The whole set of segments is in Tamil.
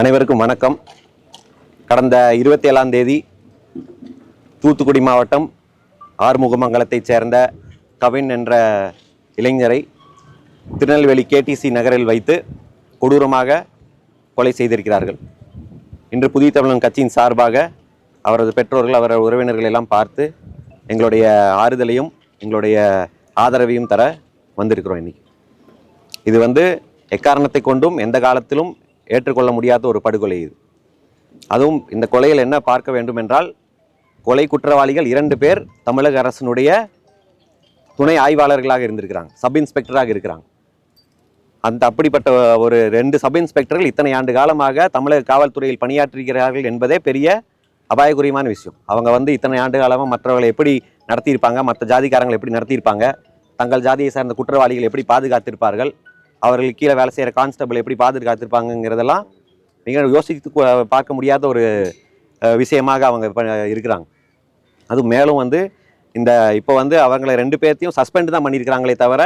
அனைவருக்கும் வணக்கம். கடந்த இருபத்தி ஏழாம் தேதி தூத்துக்குடி மாவட்டம் ஆறுமுகமங்கலத்தைச் சேர்ந்த கவின் என்ற இளைஞரை திருநெல்வேலி கேடிசி நகரில் வைத்து கொடூரமாக கொலை செய்திருக்கிறார்கள். இன்று புதிய தமிழன் கட்சியின் சார்பாக அவரது பெற்றோர்கள் அவரது உறவினர்கள் எல்லாம் பார்த்து எங்களுடைய ஆறுதலையும் எங்களுடைய ஆதரவையும் தர வந்திருக்கிறோம் இன்றைக்கி இது வந்து எக்காரணத்தை கொண்டும் எந்த காலத்திலும் ஏற்றுக்கொள்ள முடியாத ஒரு படுகொலை இது. அதுவும் இந்த கொலையில் என்ன பார்க்க வேண்டும் என்றால் கொலை குற்றவாளிகள் இரண்டு பேர் தமிழக அரசினுடைய துணை ஆய்வாளர்களாக இருந்திருக்கிறாங்க சப் இன்ஸ்பெக்டராக இருக்கிறாங்க. அந்த அப்படிப்பட்ட ஒரு ரெண்டு சப் இன்ஸ்பெக்டர்கள் இத்தனை ஆண்டு காலமாக தமிழக காவல்துறையில் பணியாற்றுகிறார்கள் என்பதே பெரிய அபாயகுரியமான விஷயம். அவங்க வந்து இத்தனை ஆண்டு காலமாக மற்றவர்களை எப்படி நடத்தியிருப்பாங்க மற்ற ஜாதிக்காரங்களை எப்படி நடத்தியிருப்பாங்க தங்கள் ஜாதியை சார்ந்த குற்றவாளிகள் எப்படி பாதுகாத்திருப்பார்கள் அவர்கள் கீழே வேலை செய்கிற கான்ஸ்டபிள் எப்படி பாதுகாத்திருப்பாங்கங்கிறதெல்லாம் மிக யோசித்து பார்க்க முடியாத ஒரு விஷயமாக அவங்க இப்ப இருக்கிறாங்க. அதுவும் மேலும் வந்து இந்த இப்போ வந்து அவங்களை ரெண்டு பேர்த்தையும் சஸ்பெண்ட் தான் பண்ணியிருக்கிறாங்களே தவிர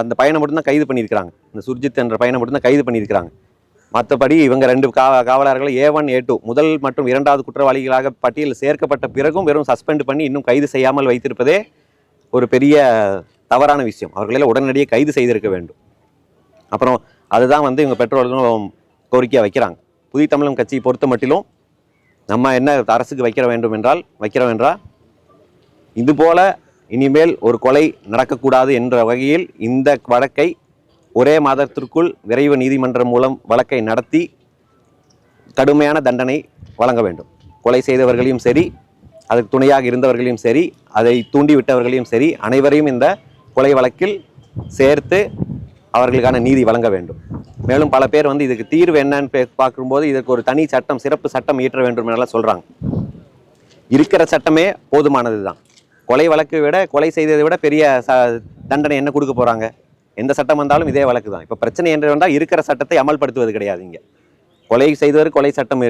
அந்த பையனை மட்டும்தான் கைது பண்ணியிருக்கிறாங்க. இந்த சுர்ஜித் என்ற பையனை மட்டும்தான் கைது பண்ணியிருக்கிறாங்க. மற்றபடி இவங்க ரெண்டு கா காவலர்கள் ஏ ஒன் ஏ டூ முதல் மற்றும் இரண்டாவது குற்றவாளிகளாக பட்டியலில் சேர்க்கப்பட்ட பிறகும் வெறும் சஸ்பெண்ட் பண்ணி இன்னும் கைது செய்யாமல் வைத்திருப்பதே ஒரு பெரிய தவறான விஷயம். அவர்களெல்லாம் உடனடியே கைது செய்திருக்க வேண்டும். அப்புறம் அதுதான் வந்து இவங்க பெற்றோர்களும் கோரிக்கையாக வைக்கிறாங்க. புதிய தமிழகம் கட்சியை பொறுத்த மட்டிலும் நம்ம என்ன அரசுக்கு வைக்கிற வேண்டும் என்றால் வைக்கிறோம் என்றால் இதுபோல இனிமேல் ஒரு கொலை நடக்கக்கூடாது என்ற வகையில் இந்த வழக்கை ஒரே மாதத்திற்குள் விரைவு நீதிமன்றம் மூலம் வழக்கை நடத்தி கடுமையான தண்டனை வழங்க வேண்டும். கொலை செய்தவர்களையும் சரி அதற்கு துணையாக இருந்தவர்களையும் சரி அதை தூண்டிவிட்டவர்களையும் சரி அனைவரையும் இந்த கொலை வழக்கில் சேர்த்து அவர்களுக்கான நீதி வழங்க வேண்டும். மேலும் பல பேர் வந்து இதுக்கு தீர்வு என்னன்னு பார்க்கும்போது இதுக்கு ஒரு தனி சட்டம் சிறப்பு சட்டம் இயற்ற வேண்டும் எல்லாம் சொல்கிறாங்க இருக்கிற சட்டமே போதுமானது தான். கொலை வழக்கை விட கொலை செய்ததை விட பெரிய ச தண்டனை என்ன கொடுக்க போகிறாங்க எந்த சட்டம் வந்தாலும் இதே வழக்கு தான். இப்போ பிரச்சனை என்று வந்தால் இருக்கிற சட்டத்தை அமல்படுத்துவது கிடையாது இங்கே. கொலை செய்தவர் கொலை சட்டம்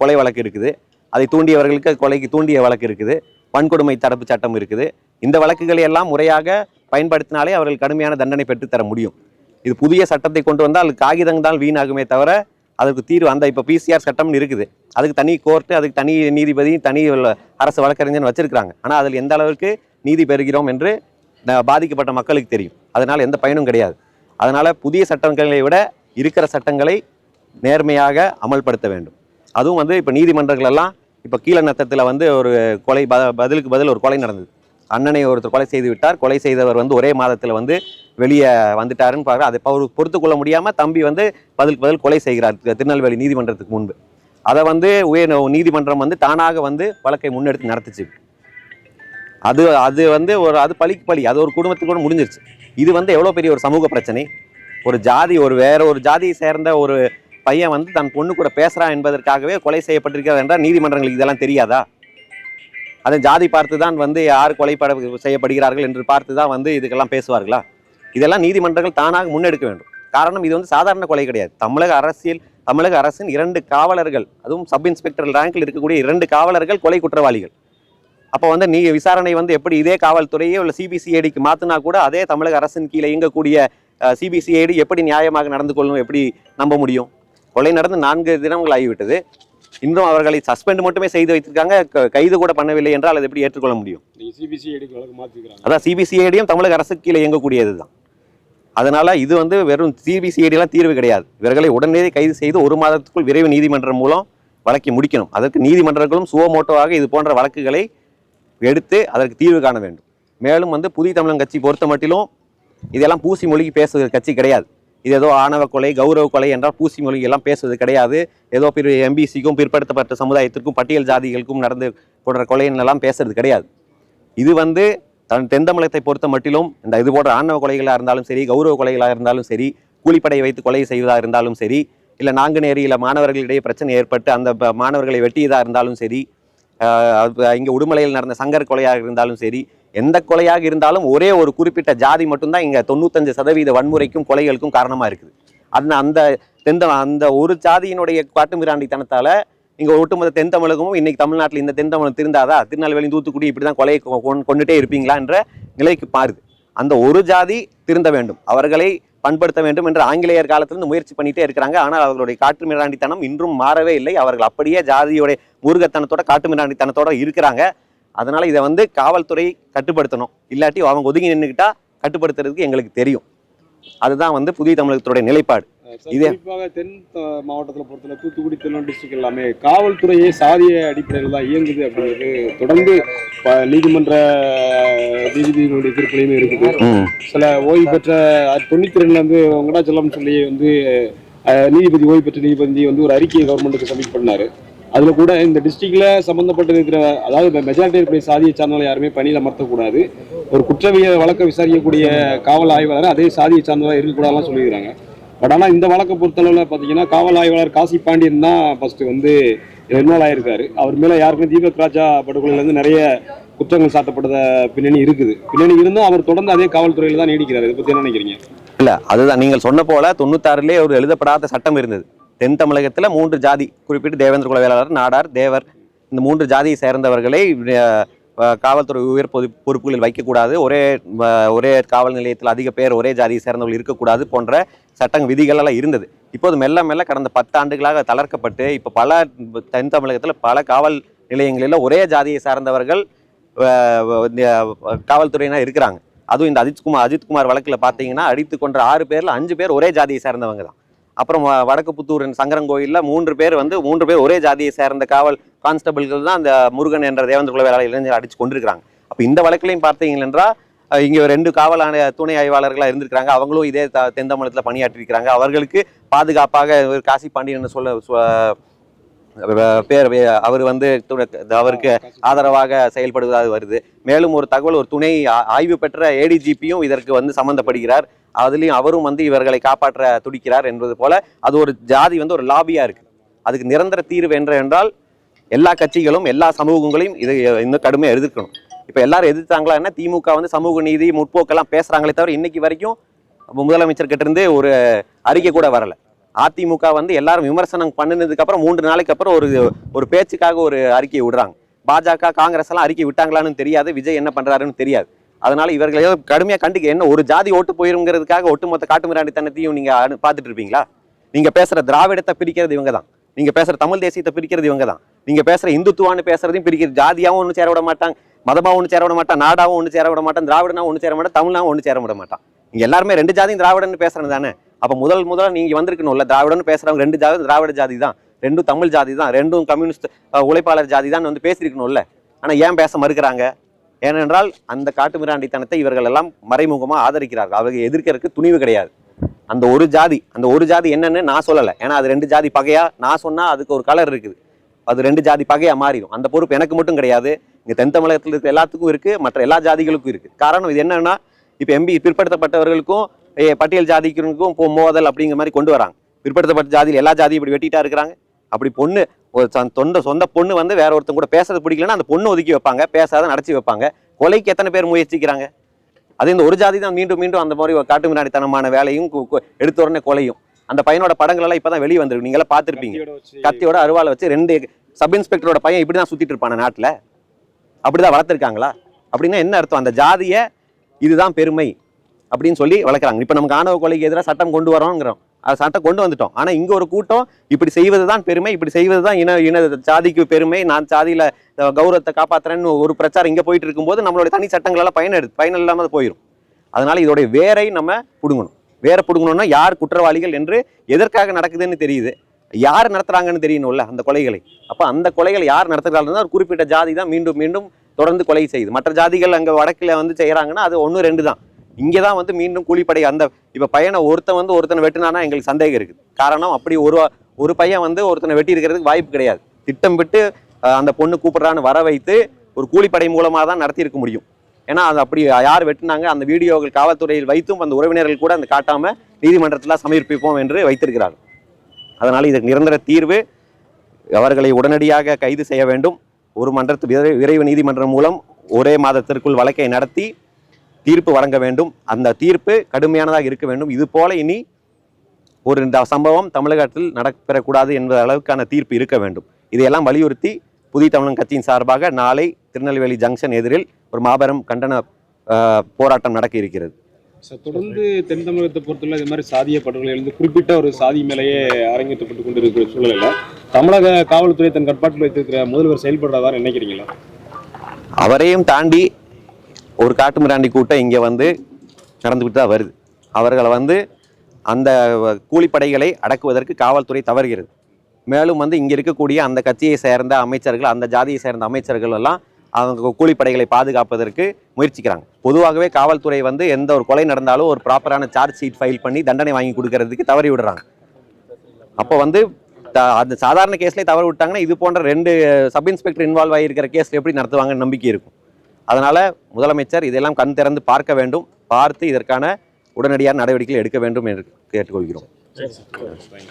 கொலை வழக்கு இருக்குது. அதை தூண்டியவர்களுக்கு கொலைக்கு தூண்டிய வழக்கு இருக்குது. வன்கொடுமை தடுப்பு சட்டம் இருக்குது. இந்த வழக்குகளை எல்லாம் முறையாக பயன்படுத்தினாலே அவர்கள் கடுமையான தண்டனை பெற்றுத்தர முடியும். இது புதிய சட்டத்தை கொண்டு வந்தால் காகிதம் தான் வீணாகுமே தவிர அதுக்கு தீர்வு அந்த இப்போ பிசிஆர் சட்டம்னு இருக்குது. அதுக்கு தனி கோர்ட்டு அதுக்கு தனி நீதிபதி தனி அரசு வழக்கறிஞர் வச்சிருக்கிறாங்க. ஆனால் அதில் எந்த அளவுக்கு நீதி பெறுகிறோம் என்று பாதிக்கப்பட்ட மக்களுக்கு தெரியும். அதனால் எந்த பயனும் கிடையாது. அதனால் புதிய சட்டங்களை விட இருக்கிற சட்டங்களை நேர்மையாக அமல்படுத்த வேண்டும். அதுவும் வந்து இப்போ நீதிமன்றங்கள் எல்லாம் இப்போ கீழநத்தத்தில் வந்து ஒரு கொலை ப பதிலுக்கு பதில் ஒரு கொலை நடந்தது. அண்ணனை ஒருத்தர் கொலை செய்து விட்டார். கொலை செய்தவர் வந்து ஒரே மாதத்தில் வந்து வெளியே வந்துட்டாருன்னு பார்க்குற அதை அவர் பொறுத்து கொள்ள முடியாமல் தம்பி வந்து பதிலுக்கு பதில் கொலை செய்கிறார். திருநெல்வேலி நீதிமன்றத்துக்கு முன்பு. அதை வந்து உயர் நீதிமன்றம் வந்து தானாக வந்து வழக்கை முன்னெடுத்து நடத்துச்சு. அது அது வந்து ஒரு அது பழிக்கு பழி. அது ஒரு குடும்பத்துக்கு கூட முடிஞ்சிருச்சு. இது வந்து எவ்வளோ பெரிய ஒரு சமூக பிரச்சனை? ஒரு ஜாதி ஒரு வேற ஒரு ஜாதியை சேர்ந்த ஒரு பையன் வந்து தன் பொண்ணு கூட பேசுகிறான் என்பதற்காகவே கொலை செய்யப்பட்டிருக்கிறது என்றால் நீதிமன்றங்களுக்கு இதெல்லாம் தெரியாதா? அதை ஜாதி பார்த்து தான் வந்து யார் கொலைப்பட செய்யப்படுகிறார்கள் என்று பார்த்து தான் வந்து இதுக்கெல்லாம் பேசுவார்களா? இதெல்லாம் நீதிமன்றங்கள் தானாக முன்னெடுக்க வேண்டும். காரணம் இது வந்து சாதாரண கொலை கிடையாது. தமிழக அரசியல் தமிழக அரசின் இரண்டு காவலர்கள் அதுவும் சப் இன்ஸ்பெக்டர் ரேங்கில் இருக்கக்கூடிய இரண்டு காவலர்கள் கொலை குற்றவாளிகள். அப்போ வந்து நீ விசாரணை வந்து எப்படி இதே காவல்துறையே உள்ள சிபிசிஐடிக்கு மாற்றினா கூட அதே தமிழக அரசின் கீழே இயங்கக்கூடிய சிபிசிஐடி எப்படி நியாயமாக நடந்து கொள்ளணும் எப்படி நம்ப முடியும்? கொலை நடந்து நான்கு தினங்கள் ஆகிவிட்டது. இன்னும் அவர்களை சஸ்பெண்ட் மட்டுமே செய்து வைத்திருக்காங்க. கைது கூட பண்ணவில்லை என்றால் அதை எப்படி ஏற்றுக்கொள்ள முடியும்? அதான் சிபிசிஐடியும் தமிழக அரசுக்கு கீழே இயங்கக்கூடியது தான். அதனால இது வந்து வெறும் சிபிசிஐடிலாம் தீர்வு கிடையாது. இவர்களை உடனடியே கைது செய்து ஒரு மாதத்துக்குள் விரைவு நீதிமன்றம் மூலம் வழக்கை முடிக்கணும். அதற்கு நீதிமன்றங்களும் சுவமோட்டோவாக இது போன்ற வழக்குகளை எடுத்து அதற்கு தீர்வு காண வேண்டும். மேலும் வந்து புதிய தமிழன் கட்சி பொறுத்த மட்டிலும் இதெல்லாம் பூசி மொழிக்கு பேசுகிற கட்சி கிடையாது. இது ஏதோ ஆணவ கொலை கௌரவ கொலை என்றால் பூசி மொழி எல்லாம் பேசுவது கிடையாது. ஏதோ பிற எம்பிசிக்கும் பிற்படுத்தப்பட்ட சமுதாயத்திற்கும் பட்டியல் ஜாதிகளுக்கும் நடந்து போன்ற கொலைன்னெல்லாம் பேசுறது கிடையாது. இது வந்து தன் தென்தமிழகத்தை பொறுத்த மட்டிலும் இந்த இது போன்ற ஆணவ கொலைகளாக இருந்தாலும் சரி கௌரவ கொலைகளாக இருந்தாலும் சரி கூலிப்படை வைத்து கொலை செய்வதாக இருந்தாலும் சரி இல்லை நாங்குநேரியில் மாணவர்களிடையே பிரச்சனை ஏற்பட்டு அந்த மாணவர்களை வெட்டியதாக இருந்தாலும் சரி இங்கே உடுமலையில் நடந்த சங்கர் கொலையாக இருந்தாலும் சரி எந்த கொலையாக இருந்தாலும் ஒரே ஒரு குறிப்பிட்ட ஜாதி மட்டும்தான் இங்கே தொண்ணூத்தஞ்சு சதவீத வன்முறைக்கும் கொலைகளுக்கும் காரணமாக இருக்குது. அந்த அந்த தென் அந்த ஒரு ஜாதியினுடைய காட்டுமிராண்டித்தனத்தால் இங்கே ஒட்டுமொத்த தென் தமிழகமும் இன்னைக்கு தமிழ்நாட்டில் இந்த தென் தமிழகம் திருந்தாதா? திருநெல்வேலி தூத்துக்குடி இப்படி தான் கொலையை கொண்டுட்டே இருப்பீங்களா என்ற நிலைக்கு மாறுது. அந்த ஒரு ஜாதி திருந்த வேண்டும். அவர்களை பண்படுத்த வேண்டும் என்று ஆங்கிலேயர் காலத்திலிருந்து முயற்சி பண்ணிட்டே இருக்கிறாங்க. ஆனால் அவர்களுடைய காட்டு மிராண்டித்தனம் இன்றும் மாறவே இல்லை. அவர்கள் அப்படியே ஜாதியோடைய முருகத்தனத்தோட காட்டு மிராண்டித்தனத்தோட இருக்கிறாங்க. அதனால இதை வந்து காவல்துறை கட்டுப்படுத்தணும். இல்லாட்டி அவங்க ஒதுங்கி நின்றுக்கிட்டா கட்டுப்படுத்துறதுக்கு எங்களுக்கு தெரியும். அதுதான் வந்து புதிய தமிழகத்துடைய நிலைப்பாடு. இதே- குறிப்பாக தென் மாவட்டத்துல பொறுத்தவரை தூத்துக்குடி திருநெல்வேலி டிஸ்ட்ரிக்ட் எல்லாமே காவல்துறையே சாதிய அடிப்படையில் தான் இயங்குது அப்படிங்கிறது தொடர்ந்து நீதிமன்ற நீதிபதிகளுடைய தீர்ப்புலையுமே இருக்குது. சில ஓய்வு பெற்ற தொண்ணூத்தி ரெண்டுல இருந்து வெங்கடாச்சலம் சொல்லி வந்து நீதிபதி ஓய்வு பெற்ற நீதிபதி வந்து ஒரு அறிக்கையை கவர்மெண்ட்டுக்கு சப்மிட் பண்ணாரு. அதில் கூட இந்த டிஸ்ட்ரிக்டில் சம்மந்தப்பட்டு இருக்கிற அதாவது மெஜாரிட்டி இருக்கிற சாதிய சார்ந்தவங்களை யாருமே பணியில் அமர்த்தக்கூடாது. ஒரு குற்றவியல் வழக்கை விசாரிக்கக்கூடிய காவல் ஆய்வாளர் அதே சாதிய சார்ந்தவராக இருக்கக்கூடாதுலாம் சொல்லியிருக்காங்க பட் ஆனால் இந்த வழக்கை பொறுத்தளவில் பார்த்தீங்கன்னா காவல் ஆய்வாளர் காசி பாண்டியன் தான் ஃபஸ்ட்டு வந்து இன்வால்வ் ஆகியிருக்காரு அவர் மேலே யாருக்குமே தீபக் ராஜா படுகொலையிலேருந்து நிறைய குற்றங்கள் சாட்டப்பட்டத பின்னணி இருக்குது. பின்னணி இருந்தும் அவர் தொடர்ந்து அதே காவல்துறையில் தான் நீடிக்கிறார். இதை பற்றி என்ன நினைக்கிறீங்க? இல்லை அதுதான். நீங்கள் சொன்ன போல தொண்ணூத்தாறுலேயே ஒரு எழுதப்படாத சட்டம் இருந்தது. தென் தமிழகத்தில் மூன்று ஜாதி குறிப்பிட்டு தேவேந்திர குல வேளாளர் நாடார் தேவர் இந்த மூன்று ஜாதியை சேர்ந்தவர்களை காவல்துறை உயர் பொது பொறுப்புகளில் வைக்கக்கூடாது. ஒரே ஒரே காவல் நிலையத்தில் அதிக பேர் ஒரே ஜாதியை சேர்ந்தவர்கள் இருக்கக்கூடாது போன்ற சட்டங்க விதிகளெல்லாம் இருந்தது. இப்போது மெல்ல மெல்ல கடந்த பத்தாண்டுகளாக தளர்க்கப்பட்டு இப்போ பல தென் தமிழகத்தில் பல காவல் நிலையங்களில் ஒரே ஜாதியை சார்ந்தவர்கள் காவல்துறையினர் இருக்கிறாங்க. அதுவும் இந்த அஜித்குமார் அஜித்குமார் வழக்கில் பார்த்தீங்கன்னா அடித்து கொன்ற ஆறு பேரில் அஞ்சு பேர் ஒரே ஜாதியை சேர்ந்தவங்க தான். அப்புறம் வ- வடக்கு புத்தூர் சங்கரங்கோயிலில் மூன்று பேர் வந்து மூன்று பேர் ஒரே ஜாதியை சேர்ந்த காவல் கான்ஸ்டபிள்கள் தான் அந்த முருகன் என்ற தேவேந்திர குல வேளாளர் இளைஞர் அடிச்சு கொண்டிருக்கிறாங்க அப்போ இந்த வழக்கிலையும் பார்த்தீங்கன்னா என்றால் ரெண்டு காவல் ஆணைய துணை ஆய்வாளர்களாக இருந்திருக்கிறாங்க. அவங்களும் இதே த- தென் தமிழகத்தில் பணியாற்றிருக்கிறாங்க அவர்களுக்கு பாதுகாப்பாக காசி பாண்டியன் சொல்ல சொ- பேர் அவர் வந்து துணை- அவருக்கு ஆதரவாக செயல்படுவதாக வருது. மேலும் ஒரு தகவல் ஒரு துணை ஆய்வு பெற்ற ஏடிஜிபியும் இதற்கு வந்து சம்மந்தப்படுகிறார். அதுலேயும் அவரும் வந்து இவர்களை காப்பாற்ற துடிக்கிறார் என்பது போல அது ஒரு ஜாதி வந்து ஒரு லாபியாக இருக்கு. அதுக்கு நிரந்தர தீர்வு என்ற என்றால் எல்லா கட்சிகளும் எல்லா சமூகங்களையும் இது இன்னும் கடுமையாக எதிர்க்கணும். இப்போ எல்லாரும் எதிர்த்தாங்களா என்ன? திமுக வந்து சமூக நீதி முற்போக்கெல்லாம் பேசுகிறாங்களே தவிர இன்னைக்கு வரைக்கும் முதலமைச்சர்கிட்ட இருந்து ஒரு அறிக்கை கூட வரலை. அதிமுக வந்து எல்லாரும் விமர்சனம் பண்ணினதுக்கு அப்புறம் மூன்று நாளைக்கு அப்புறம் ஒரு ஒரு பேச்சுக்காக ஒரு அறிக்கையை விடுறாங்க. பாஜக காங்கிரஸ் எல்லாம் அறிக்கை விட்டாங்களான்னு தெரியாது. விஜய் என்ன பண்றாருன்னு தெரியாது. அதனால இவர்களையோ கடுமையாக கண்டுக்க என்ன ஒரு ஜாதி ஓட்டு போயிருங்கிறதுக்காக ஒட்டுமொத்த காட்டுமிராண்டித்தனத்தையும் நீங்க பார்த்துட்டு இருப்பீங்களா? நீங்க பேசுற திராவிடத்தை பிரிக்கிறது இவங்க தான் நீங்க பேசுற தமிழ் தேசியத்தை பிரிக்கிறது இவங்க தான் நீங்க பேசுற இந்துத்துவான்னு பேசுறதையும் பிரிக்கிறது ஜாதியாகவும் ஒன்று சேர விட மாட்டாங்க மதமாக ஒன்று சேர விட மாட்டான் நாடாவும் ஒன்று சேர விட மாட்டான் திராவிடனாவும் ஒன்று சேர மாட்டான் தமிழ்னாவும் ஒன்று சேர விட மாட்டான் இங்கே எல்லாருமே ரெண்டு ஜாதியும் திராவிடன்னு பேசுறது தானே அப்போ முதல் முதல்ல நீங்கள் வந்திருக்கணும்ல திராவிடன்னு பேசுகிறவங்க ரெண்டு ஜாதி திராவிட ஜாதி தான் ரெண்டும் தமிழ் ஜாதி தான் ரெண்டும் கம்யூனிஸ்ட் உழைப்பாளர் ஜாதி தான் வந்து பேசியிருக்கணும்ல. ஆனால் ஏன் பேச மறுக்கிறாங்க? ஏனென்றால் அந்த காட்டு மிராண்டித்தனத்தை இவர்கள் எல்லாம் மறைமுகமாக ஆதரிக்கிறார்கள். அவர்கள் எதிர்க்கிறதுக்கு துணிவு கிடையாது. அந்த ஒரு ஜாதி அந்த ஒரு ஜாதி என்னன்னு நான் சொல்லலை. ஏன்னா அது ரெண்டு ஜாதி பகையாக நான் சொன்னால் அதுக்கு ஒரு கலர் இருக்குது. அது ரெண்டு ஜாதி பகையாக மாறிடும். அந்த பொறுப்பு எனக்கு மட்டும் கிடையாது. இங்கே தென் தமிழகத்தில் இருக்க எல்லாத்துக்கும் இருக்குது மற்ற எல்லா ஜாதிகளுக்கும் இருக்குது காரணம் இது என்னென்னா இப்போ எம்பி பிற்படுத்தப்பட்டவர்களுக்கும் பட்டியல் ஜாதிக்கும் இப்போ மோதல் அப்படிங்கிற மாதிரி கொண்டு வராங்க. பிற்படுத்தப்பட்ட ஜாதியில் எல்லா ஜாதியும் இப்படி வெட்டிட்டா இருக்கிறாங்க. அப்படி பொண்ணு ஒரு சொந்த- சொந்த பொண்ணு வந்து வேற ஒருத்தன் கூட பேசுறது பிடிக்கலன்னா அந்த பொண்ணு ஒதுக்கி வைப்பாங்க பேசாத நடத்தி வைப்பாங்க. கொலைக்கு எத்தனை பேர் முயற்சிக்கிறாங்க? அது இந்த ஒரு ஜாதி தான் மீண்டும் மீண்டும் அந்த மாதிரி காட்டு மிராண்டித்தனமான வேலையும் எடுத்த உடனே கொலையும். அந்த பையனோட படங்கள் எல்லாம் இப்பதான் வெளியே வந்திருக்கு. நீங்க எல்லாம் பார்த்திருப்பீங்க. கத்தியோட அருவாளை வச்சு ரெண்டு சப் இன்ஸ்பெக்டரோட பையன் இப்படி தான் சுத்திட்டு இருப்பான நாட்டில். அப்படிதான் வளர்த்துருக்காங்களா? அப்படின்னா என்ன அர்த்தம்? அந்த ஜாதியை இதுதான் பெருமை. அப்படின்னு சொல்லி வளர்க்குறாங்க. இப்போ நமக்கு ஆணவ கொலைக்கு எதிராக சட்டம் கொண்டு வரோங்கிறோம். அது சட்டம் கொண்டு வந்துட்டோம். ஆனால் இங்கே ஒரு கூட்டம் இப்படி செய்வது தான் பெருமை இப்படி செய்வது தான் இன இன ஜாதிக்கு பெருமை நான் சாதியில் கௌரவத்தை காப்பாற்றுறேன்னு ஒரு பிரச்சாரம் இங்கே போயிட்டு இருக்கும்போது நம்மளுடைய தனி சட்டங்களெல்லாம் பயனெடு பயன் இல்லாமல் போயிடும் அதனால் இதோடைய வேரை நம்ம பிடுங்கணும். வேரை பிடுங்கணும்னா யார் குற்றவாளிகள் என்று எதற்காக நடக்குதுன்னு தெரியுது. யார் நடத்துகிறாங்கன்னு தெரியணும்ல அந்த கொலைகளை. அப்போ அந்த கொலைகள் யார் நடத்துகிறாங்கன்னா ஒரு குறிப்பிட்ட ஜாதி தான் மீண்டும் மீண்டும் தொடர்ந்து கொலை செய்யுது. மற்ற ஜாதிகள் அங்கே வடக்கில் வந்து செய்கிறாங்கன்னா அது ஒன்று ரெண்டு தான். இங்கே தான் வந்து மீண்டும் கூலிப்படை அந்த இப்போ பையனை ஒருத்தன் வந்து ஒருத்தனை வெட்டினானா எங்களுக்கு சந்தேகம் இருக்குது. காரணம் அப்படி ஒரு ஒரு பையன் வந்து ஒருத்தனை வெட்டி இருக்கிறதுக்கு வாய்ப்பு கிடையாது. திட்டம் விட்டு அந்த பொண்ணு கூப்பிட்றான்னு வர வைத்து ஒரு கூலிப்படை மூலமாக தான் நடத்தியிருக்க முடியும். ஏன்னா அது அப்படி யார் வெட்டினாங்க அந்த வீடியோக்கள் காவல்துறையில் வைத்தும் அந்த உறவினர்கள் கூட அந்த காட்டாமல் நீதிமன்றத்தில் சமர்ப்பிப்போம் என்று வைத்திருக்கிறார்கள். அதனால் இதுக்கு நிரந்தர தீர்வு அவர்களை உடனடியாக கைது செய்ய வேண்டும். ஒரு மன்றத்து விரை- விரைவு நீதிமன்றம் மூலம் ஒரே மாதத்திற்குள் வழக்கை நடத்தி தீர்ப்பு வழங்க வேண்டும். அந்த தீர்ப்பு கடுமையானதாக இருக்க வேண்டும். இது போல இனி ஒரு இந்த சம்பவம் தமிழகத்தில் நடப்பெறக்கூடாது என்ற அளவுக்கான தீர்ப்பு இருக்க வேண்டும். இதையெல்லாம் வலியுறுத்தி புதிய தமிழன் கட்சியின் சார்பாக நாளை திருநெல்வேலி ஜங்ஷன் எதிரில் ஒரு மாபெரும் கண்டன போராட்டம் நடக்க இருக்கிறது. தொடர்ந்து தென் தமிழகத்தை பொறுத்தவரை இது மாதிரி சாதிய படுகொலை வந்து குறிப்பிட்ட ஒரு சாதி மேலேயே அரங்கேற்றப்பட்டு கொண்டு இருக்கிற சூழலில் தமிழக காவல்துறை தன் கட்பாட்டில் வைத்திருக்கிற முதல்வர் செயல்படுறதா நினைக்கிறீங்களா? அவரையும் தாண்டி ஒரு காட்டு மிராண்டி கூட்டம் இங்கே வந்து நடந்துக்கிட்டு தான் வருது. அவர்களை வந்து அந்த கூலிப்படைகளை அடக்குவதற்கு காவல்துறை தவறுகிறது. மேலும் வந்து இங்கே இருக்கக்கூடிய அந்த கட்சியை சேர்ந்த அமைச்சர்கள் அந்த ஜாதியை சேர்ந்த அமைச்சர்கள் எல்லாம் அவங்க கூலிப்படைகளை பாதுகாப்பதற்கு முயற்சிக்கிறாங்க. பொதுவாகவே காவல்துறை வந்து எந்த ஒரு கொலை நடந்தாலும் ஒரு ப்ராப்பரான சார்ஜ் ஷீட் ஃபைல் பண்ணி தண்டனை வாங்கி கொடுக்கறதுக்கு தவறி விடுறாங்க. அப்போ வந்து த- அந்த சாதாரண கேஸ்லேயே தவறு விட்டாங்கன்னா இது போன்ற ரெண்டு சப் இன்ஸ்பெக்டர் இன்வால்வ் ஆகியிருக்கிற கேஸ் எப்படி நடத்துவாங்கன்னு நம்பிக்கை இருக்கும். அதனால் முதலமைச்சர் இதெல்லாம் கண் திறந்து பார்க்க வேண்டும். பார்த்து இதற்கான உடனடியான நடவடிக்கைகள் எடுக்க வேண்டும் என்று கேட்டுக்கொள்கிறோம். தேங்க்யூ